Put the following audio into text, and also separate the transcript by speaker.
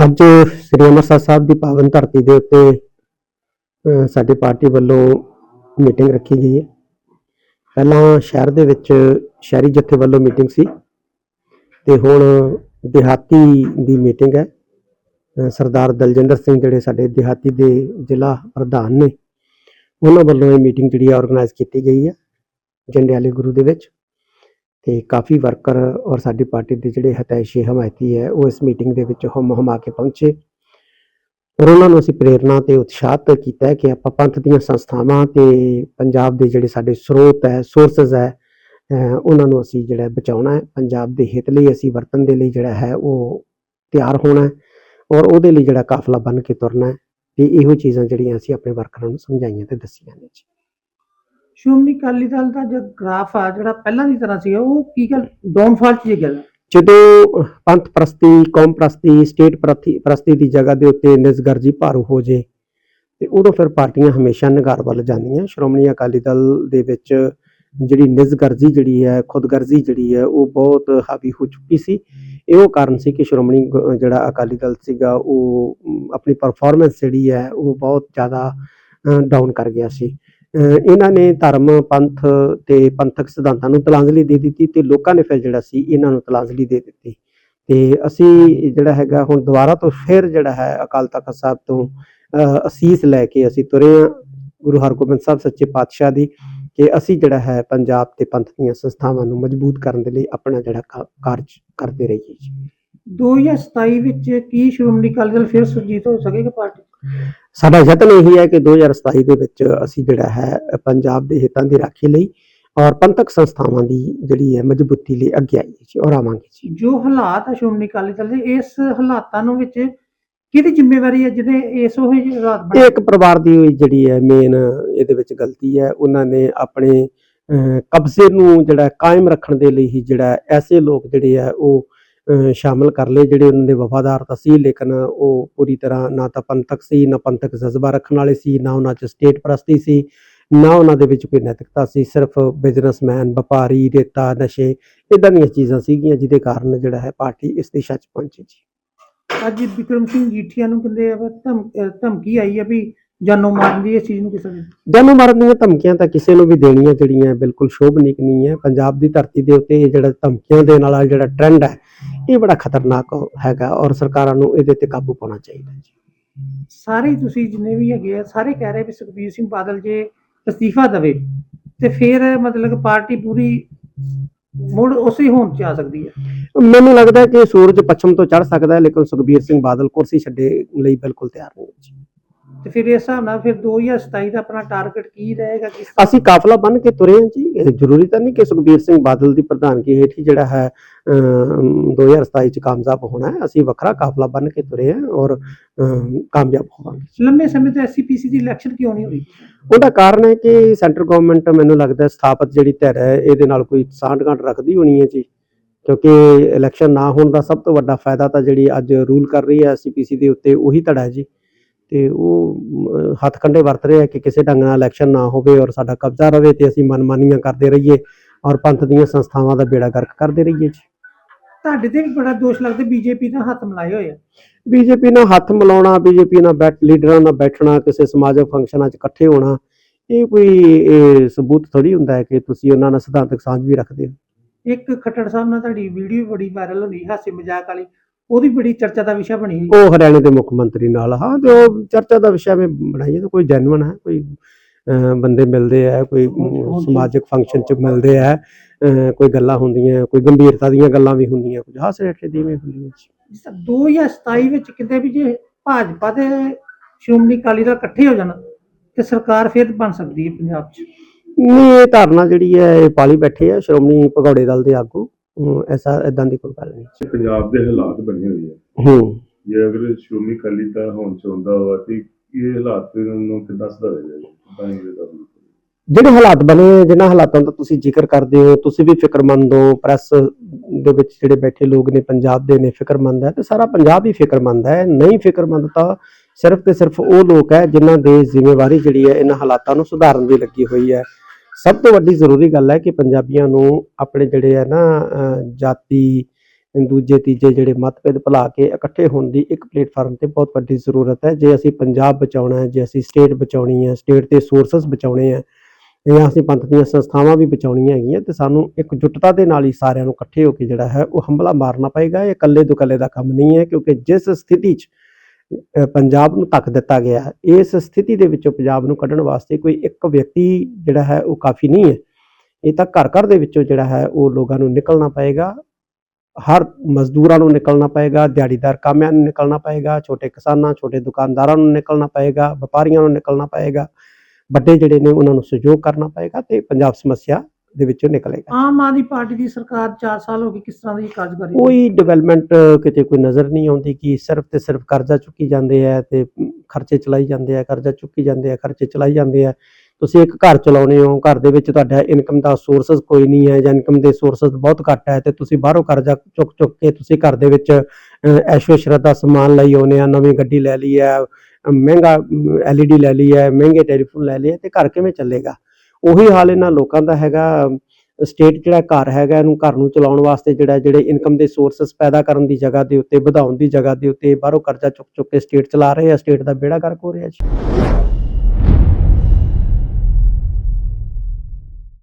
Speaker 1: ਅੱਜ ਸ੍ਰੀ ਅੰਮ੍ਰਿਤਸਰ ਸਾਹਿਬ ਦੀ ਪਾਵਨ ਧਰਤੀ ਦੇ ਉੱਤੇ ਸਾਡੇ ਪਾਰਟੀ ਵੱਲੋਂ ਮੀਟਿੰਗ ਰੱਖੀ ਗਈ ਹੈ। ਪਹਿਲਾਂ ਸ਼ਹਿਰ ਦੇ ਵਿੱਚ ਸ਼ਹਿਰੀ ਜਥੇ ਵੱਲੋਂ ਮੀਟਿੰਗ ਸੀ ਤੇ ਹੁਣ ਦਿਹਾਤੀ ਦੀ ਮੀਟਿੰਗ ਹੈ। ਸਰਦਾਰ ਦਲਜਿੰਦਰ ਸਿੰਘ ਜਿਹੜੇ ਸਾਡੇ ਦਿਹਾਤੀ ਦੇ ਜ਼ਿਲ੍ਹਾ ਪ੍ਰਧਾਨ ਨੇ, ਉਹਨਾਂ ਵੱਲੋਂ ਇਹ ਮੀਟਿੰਗ ਜਿਹੜੀ ਆਰਗੇਨਾਈਜ਼ ਕੀਤੀ ਗਈ ਹੈ ਜੰਡਿਆਲੇ ਗੁਰੂ ਦੇ ਵਿੱਚ। ਤੇ ਕਾਫੀ ਵਰਕਰ ਔਰ ਸਾਡੀ ਪਾਰਟੀ ਦੇ ਜਿਹੜੇ ਹਤੈਸ਼ੀ ਹਮਾਇਤੀ ਹੈ, ਉਹ ਇਸ ਮੀਟਿੰਗ ਦੇ ਵਿੱਚ ਹਮ ਹਮਾ ਕੇ ਪਹੁੰਚੇ। ਔਰ ਉਹਨਾਂ ਨੂੰ ਅਸੀਂ ਪ੍ਰੇਰਣਾ ਤੇ ਉਤਸ਼ਾਹਤ ਕੀਤਾ ਕਿ ਆਪਾਂ ਪੰਥ ਦੀਆਂ ਸੰਸਥਾਵਾਂ ਤੇ ਪੰਜਾਬ ਦੇ ਜਿਹੜੇ ਸਾਡੇ ਸਰੋਤ ਹੈ ਸੋਰਸਸ ਹੈ ਉਹਨਾਂ ਨੂੰ ਅਸੀਂ ਜਿਹੜਾ ਬਚਾਉਣਾ ਹੈ। ਪੰਜਾਬ ਦੇ ਹਿੱਤ ਲਈ ਅਸੀਂ ਵਰਤਨ ਦੇ ਲਈ ਜਿਹੜਾ ਹੈ, ਉਹ ਤਿਆਰ ਹੋਣਾ ਔਰ ਉਹਦੇ ਲਈ ਜਿਹੜਾ ਕਾਫਲਾ ਬਣ ਕੇ ਤੁਰਨਾ ਹੈ। ਤੇ ਇਹੋ ਚੀਜ਼ਾਂ ਜਿਹੜੀਆਂ ਅਸੀਂ ਆਪਣੇ ਵਰਕਰਾਂ ਨੂੰ ਸਮਝਾਈਆਂ ਤੇ ਦੱਸੀਆਂ ਨੇ ਜੀ।
Speaker 2: ਸ਼੍ਰੋਮਣੀ ਅਕਾਲੀ ਦਲ ਦਾ ਜੋ ਗ੍ਰਾਫ ਆ, ਜਿਹੜਾ ਪਹਿਲਾਂ ਦੀ ਤਰ੍ਹਾਂ ਸੀ ਉਹ ਕੀ ਗੱਲ ਡਾਊਨਫਾਲ ਚ ਗਿਆ
Speaker 1: ਜਦੋਂ ਪੰਥ ਪ੍ਰਸਤੀ, ਕੌਮ ਪ੍ਰਸਤੀ ਸਟੇਟ ਪ੍ਰਸਤੀ ਦੀ ਜਗ੍ਹਾ ਦੇ ਉੱਤੇ ਨਿਸਗਰਜੀ ਭਾਰੂ ਹੋ ਜੇ, ਤੇ ਉਦੋਂ ਫਿਰ ਪਾਰਟੀਆਂ ਹਮੇਸ਼ਾ ਨਿਗਾਰ ਵੱਲ ਜਾਂਦੀਆਂ। ਸ਼੍ਰੋਮਣੀ ਅਕਾਲੀ ਦਲ ਦੇ ਵਿੱਚ ਜਿਹੜੀ ਨਿਸਗਰਜੀ ਜਿਹੜੀ ਹੈ, ਖੁਦਗਰਜ਼ੀ ਜਿਹੜੀ ਹੈ, ਉਹ ਬਹੁਤ ਹਾਵੀ ਹੋ ਚੁੱਕੀ ਸੀ। ਇਹੋ ਕਾਰਨ ਸੀ ਕਿ ਸ਼੍ਰੋਮਣੀ ਜਿਹੜਾ ਅਕਾਲੀ ਦਲ ਸੀਗਾ, ਉਹ ਆਪਣੀ ਪਰਫਾਰਮੈਂਸ ਜਿਹੜੀ ਹੈ, ਉਹ ਬਹੁਤ ਜ਼ਿਆਦਾ ਡਾਊਨ ਕਰ ਗਿਆ ਸੀ। ਇਹਨਾਂ ਨੇ ਧਰਮ, ਪੰਥ ਤੇ ਪੰਥਕ ਸਿਧਾਂਤਾਂ ਨੂੰ ਤਲਾਂਜਲੀ ਦੇ ਦਿੱਤੀ ਤੇ ਲੋਕਾਂ ਨੇ ਫਿਰ ਜਿਹੜਾ ਸੀ ਇਹਨਾਂ ਨੂੰ ਤਲਾਂਜਲੀ ਦੇ ਦਿੱਤੀ। ਤੇ ਅਸੀਂ ਜਿਹੜਾ ਹੈਗਾ ਹੁਣ ਦੁਬਾਰਾ ਤੋਂ ਫਿਰ ਜਿਹੜਾ ਹੈ ਅਕਾਲ ਤਖਤ ਸਾਹਿਬ ਤੋਂ ਅਸੀਸ ਲੈ ਕੇ ਅਸੀਂ ਤੁਰੇ ਹਾਂ ਗੁਰੂ ਹਰਗੋਬਿੰਦ ਸਾਹਿਬ ਸੱਚੇ ਪਾਤਸ਼ਾਹ ਦੀ ਕਿ ਅਸੀਂ ਜਿਹੜਾ ਹੈ ਪੰਜਾਬ ਤੇ ਪੰਥ ਦੀਆਂ ਸੰਸਥਾਵਾਂ ਨੂੰ ਮਜ਼ਬੂਤ ਕਰਨ ਦੇ ਲਈ ਆਪਣਾ ਜਿਹੜਾ ਕਾਰਜ ਕਰਦੇ ਰਹੀਏ ਜੀ।
Speaker 2: 2027 ਵਿੱਚ ਕੀ ਸ਼੍ਰੋਮਣੀ ਅਕਾਲੀ ਦਲ ਫਿਰ ਸੁਰਜੀਤ ਹੋ ਸਕੇਗਾ ਪਾਰਟੀ?
Speaker 1: ਸਾਡਾ ਯਤਨ ਇਹੀ ਹੈ ਕਿ 2027 ਦੇ ਵਿੱਚ ਅਸੀਂ ਜਿਹੜਾ ਹੈ ਪੰਜਾਬ ਦੇ ਹਿੱਤਾਂ ਦੀ ਰਾਖੀ ਲਈ ਔਰ ਪੰਥਕ ਸੰਸਥਾਵਾਂ ਦੀ ਜਿਹੜੀ ਹੈ ਮਜ਼ਬੂਤੀ ਲਈ ਅੱਗੇ ਆਈਏ ਜੀ ਔਰ ਆਵਾਂਗੇ ਜੀ।
Speaker 2: ਜੋ ਹਾਲਾਤ ਆ ਸ਼੍ਰੋਮਣੀ ਅਕਾਲੀ ਦਲ ਦੇ ਇਸ ਹਾਲਾਤਾਂ ਨੂੰ ਵਿੱਚ ਕਿਹਦੀ ਜ਼ਿੰਮੇਵਾਰੀ ਹੈ ਜਿਹਦੇ ਇਸ ਉਹ ਹਾਲਾਤ ਬਣੇ?
Speaker 1: ਇੱਕ ਪਰਿਵਾਰ ਦੀ ਹੋਈ ਜਿਹੜੀ ਹੈ ਮੇਨ ਇਹਦੇ ਵਿੱਚ ਗਲਤੀ ਹੈ ਉਹਨਾਂ ਨੇ ਆਪਣੇ ਕਬਜ਼ੇ ਨੂੰ ਜਿਹੜਾ ਕਾਇਮ ਰੱਖਣ ਦੇ ਲਈ ਹੀ ਜਿਹੜਾ ਐਸੇ ਲੋਕ ਜਿਹੜੇ ਆ ਉਹ ਸ਼ਾਮਲ ਕਰ ਲਏ ਜਿਹੜੇ ਉਹਨਾਂ ਦੇ ਵਫਾਦਾਰ ਤਾਂ ਸੀ, ਲੇਕਿਨ ਉਹ ਪੂਰੀ ਤਰ੍ਹਾਂ ਨਾ ਤਾਂ ਪੰਥਕ ਸੀ, ਨਾ ਪੰਥਕ ਜਜ਼ਬਾ ਰੱਖਣ ਵਾਲੇ ਸੀ, ਨਾ ਉਹਨਾਂ 'ਚ ਸਟੇਟ ਪ੍ਰਸਤੀ ਸੀ, ਨਾ ਉਹਨਾਂ ਦੇ ਵਿੱਚ ਕੋਈ ਨੈਤਿਕਤਾ ਸੀ, ਸਿਰਫ ਬਿਜ਼ਨਸਮੈਨ ਵਪਾਰੀ, ਰੇਤਾ, ਨਸ਼ੇ ਇਦਾਂ ਦੀਆਂ ਚੀਜ਼ਾਂ ਸੀਗੀਆਂ ਜਿਹਦੇ ਕਾਰਨ ਜਿਹੜਾ ਹੈ ਪਾਰਟੀ ਇਸ ਦਿਸ਼ਾ 'ਚ ਪਹੁੰਚੀ ਜੀ।
Speaker 2: ਅੱਜ ਵਿਕਰਮ ਸਿੰਘ ਜੀਠੀਆ ਨੂੰ ਕਹਿੰਦੇ ਆ ਧਮਕੀ ਆਈ ਆ ਵੀ ਜਾਨੋਂ ਮਾਰਨ ਦੀ ਇਸ ਚੀਜ਼ ਨੂੰ ਕਿਸੇ ਨੇ?
Speaker 1: ਜਾਨੋਂ ਮਾਰਨ ਦੀਆਂ ਧਮਕੀਆਂ ਤਾਂ ਕਿਸੇ ਨੂੰ ਵੀ ਦੇਣੀਆਂ ਜਿਹੜੀਆਂ ਬਿਲਕੁਲ ਸ਼ੋਭਨੀਕ ਨਹੀਂ ਹੈ। ਪੰਜਾਬ ਦੀ ਧਰਤੀ ਦੇ ਉੱਤੇ ਇਹ ਜਿਹੜਾ ਧਮਕੀਆਂ ਦੇਣ ਵਾਲਾ ਜਿਹੜਾ ਟ੍ਰੈਂਡ ਹੈ ਇਹ ਬੜਾ ਖਤਰਨਾਕ ਹੈਗਾ ਔਰ ਸਰਕਾਰਾਂ ਨੂੰ ਇਹਦੇ ਤੇ ਕਾਬੂ ਪਾਉਣਾ ਚਾਹੀਦਾ ਜੀ।
Speaker 2: ਸਾਰੇ ਤੁਸੀਂ ਜਿੰਨੇ ਵੀ ਹੈਗੇ ਆ ਸਾਰੇ ਕਹਿ ਰਹੇ ਵੀ ਸੁਖਬੀਰ ਸਿੰਘ ਬਾਦਲ ਜੇ ਅਸਤੀਫਾ ਦੇਵੇ ਤੇ ਫਿਰ ਮਤਲਬ ਪਾਰਟੀ ਪੂਰੀ ਮੁੜ ਉਸੇ ਹੋਂਦ ਚ ਆ ਸਕਦੀ ਹੈ।
Speaker 1: ਮੈਨੂੰ ਲੱਗਦਾ ਕਿ ਸੂਰਜ ਪੱਛਮ ਤੋਂ ਚੜ ਸਕਦਾ ਹੈ ਲੇਕਿਨ ਸੁਖਬੀਰ ਸਿੰਘ ਬਾਦਲ ਕੁਰਸੀ ਛੱਡੇ ਲਈ ਬਿਲਕੁਲ ਤਿਆਰ ਨਹੀਂ ਹੈ ਜੀ।
Speaker 2: ਤੇ ਫਿਰ ਇਸ ਹਿਸਾਬ ਨਾਲ ਫਿਰ 2027 ਦਾ ਆਪਣਾ ਟਾਰਗੇਟ ਕੀ ਰਹੇਗਾ ਕਿਸ
Speaker 1: ਅਸੀਂ ਕਾਫਲਾ ਬਣ ਕੇ ਤੁਰੇ ਹਾਂ ਜੀ। ਇਹ ਜ਼ਰੂਰੀ ਤਾਂ ਨਹੀਂ ਕਿ ਸੁਖਬੀਰ ਸਿੰਘ ਬਾਦਲ ਦੀ ਪ੍ਰਧਾਨਗੀ ਹੇਠ ਹੀ ਜਿਹੜਾ ਹੈ ਅਮ, 2027 ਚ ਕਾਮਯਾਬ ਹੋਣਾ ਹੈ। ਅਸੀਂ ਵੱਖਰਾ ਕਾਫਲਾ ਬਣ ਕੇ ਤੁਰੇ ਹਾਂ ਔਰ ਕਾਮਯਾਬ ਹੋਵਾਂਗੇ।
Speaker 2: ਲੰਮੇ ਸਮੇਂ ਤੋਂ ਐਸਸੀਪੀਸੀ ਦੀ ਇਲੈਕਸ਼ਨ ਕਿਉਂ ਨਹੀਂ ਹੋਈ?
Speaker 1: ਉਹਦਾ ਕਾਰਨ ਹੈ ਕਿ ਸੈਂਟਰ ਗਵਰਨਮੈਂਟ ਮੈਨੂੰ ਲੱਗਦਾ ਸਥਾਪਿਤ ਜਿਹੜੀ ਧਿਰ ਹੈ ਇਹਦੇ ਨਾਲ ਕੋਈ ਸਾਂਠ-ਗਾਂਠ ਰੱਖਦੀ ਹੋਣੀ ਹੈ ਜੀ। ਕਿਉਂਕਿ ਇਲੈਕਸ਼ਨ ਨਾ ਹੋਣ ਦਾ ਸਭ ਤੋਂ ਵੱਡਾ ਫਾਇਦਾ ਤਾਂ ਜਿਹੜੀ ਅੱਜ ਰੂਲ ਕਰ ਰਹੀ ਹੈ ਸੀਪੀਸੀ ਦੇ ਉੱਤੇ ਉਹੀ ਧੜਾ ਹੈ ਜੀ। ਤੇ ਉਹ ਹੱਥ ਕੰਡੇ ਵਰਤ ਰਹੇ ਆ ਕਿ ਕਿਸੇ ਢੰਗ ਨਾਲ ਇਲੈਕਸ਼ਨ ਨਾ ਹੋਵੇ ਔਰ ਸਾਡਾ ਕਬਜ਼ਾ ਰਵੇ ਤੇ ਅਸੀਂ ਮਨਮਾਨੀਆਂ ਕਰਦੇ ਰਹੀਏ ਔਰ ਪੰਥ ਦੀਆਂ ਸੰਸਥਾਵਾਂ ਦਾ ਬੇੜਾ ਗਰਕ ਕਰਦੇ ਰਹੀਏ ਜੀ।
Speaker 2: ਤੁਹਾਡੇ ਤੇ ਵੀ ਬੜਾ ਦੋਸ਼ ਲੱਗਦਾ ਬੀਜੇਪੀ ਨਾਲ ਹੱਥ ਮਿਲਾਏ ਹੋਏ ਆ।
Speaker 1: ਬੀਜੇਪੀ ਨਾਲ ਹੱਥ ਮਿਲਾਉਣਾ ਬੀਜੇਪੀ ਨਾਲ ਬੈਠ ਲੀਡਰਾਂ ਨਾਲ ਬੈਠਣਾ ਕਿਸੇ ਸਮਾਜਿਕ ਫੰਕਸ਼ਨਾਂ 'ਚ ਇਕੱਠੇ ਹੋਣਾ ਇਹ ਕੋਈ ਇਹ ਸਬੂਤ ਥੋੜੀ ਹੁੰਦਾ ਹੈ ਕਿ ਤੁਸੀਂ ਉਹਨਾਂ ਨਾਲ ਸਿਧਾਂਤਕ ਸਾਂਝ ਵੀ ਰੱਖਦੇ ਹੋ।
Speaker 2: ਇੱਕ ਖੱਟੜ ਸਾਹਿਬ ਨਾਲ ਤੁਹਾਡੀ ਵੀਡੀਓ ਬੜੀ ਵਾਇਰਲ ਹੋਣੀ ਹਾਸੇ ਮਜ਼ਾਕ ਵਾਲੀ। ਉਹਦੀ ਬੜੀ ਚਰਚਾ ਦਾ ਵਿਸ਼ਾ ਬਣੀ ਹੋਈ
Speaker 1: ਉਹ ਹਰਿਆਣੇ ਦੇ ਮੁੱਖ ਮੰਤਰੀ ਨਾਲ ਹਾਂ ਜੋ ਚਰਚਾ ਦਾ ਵਿਸ਼ਾ ਮੈਂ ਬਣਾਈਏ ਤਾਂ ਕੋਈ ਜੈਨੂਇਨ ਹੈ ਕੋਈ ਬੰਦੇ ਮਿਲਦੇ ਆ ਕੋਈ ਸਮਾਜਿਕ ਫੰਕਸ਼ਨ 'ਚ ਮਿਲਦੇ ਆ ਕੋਈ ਗੱਲਾਂ ਹੁੰਦੀਆਂ ਕੋਈ ਗੰਭੀਰਤਾ ਦੀਆਂ ਗੱਲਾਂ ਵੀ ਹੁੰਦੀਆਂ ਕੁਝ ਹਾਸੇ ਰੇਟੇ ਦੀਆਂ ਵੀ ਹੁੰਦੀਆਂ। ਜੀ
Speaker 2: ਜਿਸ ਤਰ੍ਹਾਂ 2027 ਵਿੱਚ ਕਿਤੇ ਵੀ ਜੇ ਭਾਜਪਾ ਤੇ ਸ਼੍ਰੋਮਣੀ ਅਕਾਲੀ ਦਲ ਇਕੱਠੇ ਹੋ ਜਾਣ ਤੇ ਸਰਕਾਰ ਫਿਰ ਬਣ ਸਕਦੀ ਹੈ ਪੰਜਾਬ 'ਚ।
Speaker 1: ਨਹੀਂ ਇਹ ਧਾਰਨਾ ਜਿਹੜੀ ਹੈ ਇਹ ਪਾਲੀ ਬੈਠੇ ਆ ਸ਼੍ਰੋਮਣੀ ਭਗੌੜੇ ਦਲ ਦੇ ਆਗੂ। ਐਸਾ ਇਦਾਂ ਦੀ ਕੋਈ ਗੱਲ ਨਹੀਂ।
Speaker 3: ਪੰਜਾਬ ਦੇ ਹਾਲਾਤ ਬਣੇ ਹੋਏ ਆ।
Speaker 1: ਹੂੰ।
Speaker 3: ਜੇ ਅਗਰ ਸ਼੍ਰੋਮਣੀ ਅਕਾਲੀ ਦਲ ਹੁਣ ਚਾਹੁੰਦਾ ਵਾ ਤੇ ਇਹ ਹਾਲਾਤ ਨੂੰ ਕਿੱਦਾਂ ਸੁਧਾਰੇਗਾ ਜੀ ਤਾਂ ਇਹ
Speaker 1: ਜਿਹੜੇ ਹਾਲਾਤ ਬਣੇ ਜਿਨ੍ਹਾਂ ਹਾਲਾਤਾਂ ਦਾ ਤੁਸੀਂ ਜ਼ਿਕਰ ਕਰਦੇ ਹੋ ਤੁਸੀਂ ਵੀ ਫਿਕਰਮੰਦ ਹੋ ਪ੍ਰੈਸ ਦੇ ਵਿੱਚ ਜਿਹੜੇ ਬੈਠੇ ਲੋਕ ਨੇ ਪੰਜਾਬ ਦੇ ਨੇ ਫਿਕਰਮੰਦ ਹੈ ਤੇ ਸਾਰਾ ਪੰਜਾਬ ਹੀ ਫਿਕਰਮੰਦ ਹੈ। ਨਹੀਂ ਫਿਕਰਮੰਦ ਤਾਂ ਸਿਰਫ ਤੇ ਸਿਰਫ ਉਹ ਲੋਕ ਹੈ ਜਿਨ੍ਹਾਂ ਦੇ ਜ਼ਿੰਮੇਵਾਰੀ ਜਿਹੜੀ ਹੈ ਇਹਨਾਂ ਹਾਲਾਤਾਂ ਨੂੰ ਸੁਧਾਰਨ ਦੀ ਲੱਗੀ ਹੋਈ ਹੈ। ਸਭ ਤੋਂ ਵੱਡੀ ਜ਼ਰੂਰੀ ਗੱਲ ਹੈ ਕਿ ਪੰਜਾਬੀਆਂ ਨੂੰ ਆਪਣੇ ਜਿਹੜੇ ਹੈ ਨਾ ਜਾਤੀ ਦੂਜੇ, ਤੀਜੇ ਜਿਹੜੇ ਮਤਭੇਦ ਭੁਲਾ ਕੇ ਇਕੱਠੇ ਹੋਣ ਦੀ ਇੱਕ ਪਲੇਟਫਾਰਮ ਤੇ ਬਹੁਤ ਵੱਡੀ ਜ਼ਰੂਰਤ ਹੈ। ਜੇ ਅਸੀਂ ਪੰਜਾਬ ਬਚਾਉਣਾ ਹੈ, ਜੇ ਅਸੀਂ ਸਟੇਟ ਬਚਾਉਣੀ ਹੈ, ਸਟੇਟ ਦੇ ਸੋਰਸਸ ਬਚਾਉਣੇ ਹੈ ਜਾਂ ਅਸੀਂ ਪੰਥ ਦੀਆਂ ਸੰਸਥਾਵਾਂ ਵੀ ਬਚਾਉਣੀਆਂ ਹੈਗੀਆਂ, ਤੇ ਸਾਨੂੰ ਇੱਕ ਜੁੱਟਤਾ ਦੇ ਨਾਲ ਹੀ ਸਾਰਿਆਂ ਨੂੰ ਇਕੱਠੇ ਹੋ ਕੇ ਜਿਹੜਾ ਹੈ ਉਹ ਹੰਬਲਾ ਮਾਰਨਾ ਪਏਗਾ। ਇਹ ਇਕੱਲੇ ਦੁਕੱਲੇ ਦਾ ਕੰਮ ਨਹੀਂ ਹੈ, ਕਿਉਂਕਿ ਜਿਸ ਸਥਿਤੀ 'ਚ ਪੰਜਾਬ ਨੂੰ ਧੱਕ ਦਿੱਤਾ ਗਿਆ ਇਸ ਸਥਿਤੀ ਦੇ ਵਿੱਚੋਂ ਪੰਜਾਬ ਨੂੰ ਕੱਢਣ ਵਾਸਤੇ ਕੋਈ ਇੱਕ ਵਿਅਕਤੀ ਜਿਹੜਾ ਹੈ ਉਹ ਕਾਫੀ ਨਹੀਂ ਹੈ। ਇਹ ਤਾਂ ਘਰ ਘਰ ਦੇ ਵਿੱਚੋਂ ਜਿਹੜਾ ਹੈ ਉਹ ਲੋਕਾਂ ਨੂੰ ਨਿਕਲਣਾ ਪਏਗਾ। ਹਰ ਮਜ਼ਦੂਰਾਂ ਨੂੰ ਨਿਕਲਣਾ ਪਏਗਾ, ਦਿਹਾੜੀਦਾਰ ਕਾਮਿਆਂ ਨੂੰ ਨਿਕਲਣਾ ਪਏਗਾ, ਛੋਟੇ ਕਿਸਾਨਾਂ, ਛੋਟੇ ਦੁਕਾਨਦਾਰਾਂ ਨੂੰ ਨਿਕਲਣਾ ਪਏਗਾ, ਵਪਾਰੀਆਂ ਨੂੰ ਨਿਕਲਣਾ ਪਏਗਾ। ਵੱਡੇ ਜਿਹੜੇ ਨੇ ਉਹਨਾਂ ਨੂੰ ਸਹਿਯੋਗ ਕਰਨਾ ਪਏਗਾ ਤੇ ਪੰਜਾਬ ਸਮੱਸਿਆ ਦੇ ਵਿੱਚੋਂ ਨਿਕਲੇਗਾ
Speaker 2: ਆਮ ਆਦਮੀ ਪਾਰਟੀ ਦੀ ਸਰਕਾਰ 4 ਸਾਲ ਹੋ ਗਏ ਕਿਸ ਤਰ੍ਹਾਂ ਦੀ ਕਾਰਜ ਕਰ ਰਹੀ ਹੈ
Speaker 1: ਕੋਈ ਡਿਵੈਲਪਮੈਂਟ ਕਿਤੇ ਕੋਈ ਨਜ਼ਰ ਨਹੀਂ ਆਉਂਦੀ ਕਿ ਸਿਰਫ ਤੇ ਸਿਰਫ ਕਰਜ਼ਾ ਚੁੱਕੀ ਜਾਂਦੇ ਆ ਤੇ ਖਰਚੇ ਚਲਾਈ ਜਾਂਦੇ ਆ ਕਰਜ਼ਾ ਚੁੱਕੀ ਜਾਂਦੇ ਆ ਖਰਚੇ ਚਲਾਈ ਜਾਂਦੇ ਆ। ਤੁਸੀਂ ਇੱਕ ਘਰ ਚਲਾਉਣੇ ਹੋ ਘਰ ਦੇ ਵਿੱਚ ਤੁਹਾਡਾ ਇਨਕਮ ਦਾ ਸੋਰਸਸ ਕੋਈ ਨਹੀਂ ਹੈ ਜਾਂ ਇਨਕਮ ਦੇ ਸੋਰਸਸ ਬਹੁਤ ਘੱਟ ਹੈ ਤੇ ਤੁਸੀਂ ਬਾਹਰੋਂ ਕਰਜ਼ਾ ਚੁੱਕ ਚੁੱਕ ਕੇ ਤੁਸੀਂ ਘਰ ਦੇ ਵਿੱਚ ਐਸ਼ੋ ਇਸ਼ਰਤ ਦਾ ਸਮਾਨ ਲਈ ਆਉਂਦੇ ਆ ਨਵੀਂ ਗੱਡੀ ਲੈ ਲਈ ਹੈ ਮਹਿੰਗਾ ਐਲਈਡੀ ਲੈ ਲਈ ਹੈ ਮਹਿੰਗੇ ਟੈਲੀਫੋਨ ਲੈ ਲਏ ਤੇ ਘਰ ਕਿਵੇਂ ਚੱਲੇਗਾ? ਉਹੀ ਹਾਲ ਇਹਨਾਂ ਲੋਕਾਂ ਦਾ ਹੈਗਾ। ਸਟੇਟ ਜਿਹੜਾ ਘਰ ਹੈਗਾ, ਇਹਨੂੰ ਘਰ ਨੂੰ ਚਲਾਉਣ ਵਾਸਤੇ ਜਿਹੜਾ, ਜਿਹੜੇ ਇਨਕਮ ਦੇ ਸੋਰਸਸ ਪੈਦਾ ਕਰਨ ਦੀ ਜਗ੍ਹਾ ਦੇ ਉੱਤੇ, ਵਧਾਉਣ ਦੀ ਜਗ੍ਹਾ ਦੇ ਉੱਤੇ ਬਾਹਰੋਂ ਕਰਜ਼ਾ ਚੁੱਕ ਚੁੱਕ ਕੇ ਸਟੇਟ ਚਲਾ ਰਹੇ ਆ। ਸਟੇਟ ਦਾ ਬੇੜਾ ਗਰਕ ਹੋ ਰਿਹਾ ਜੀ।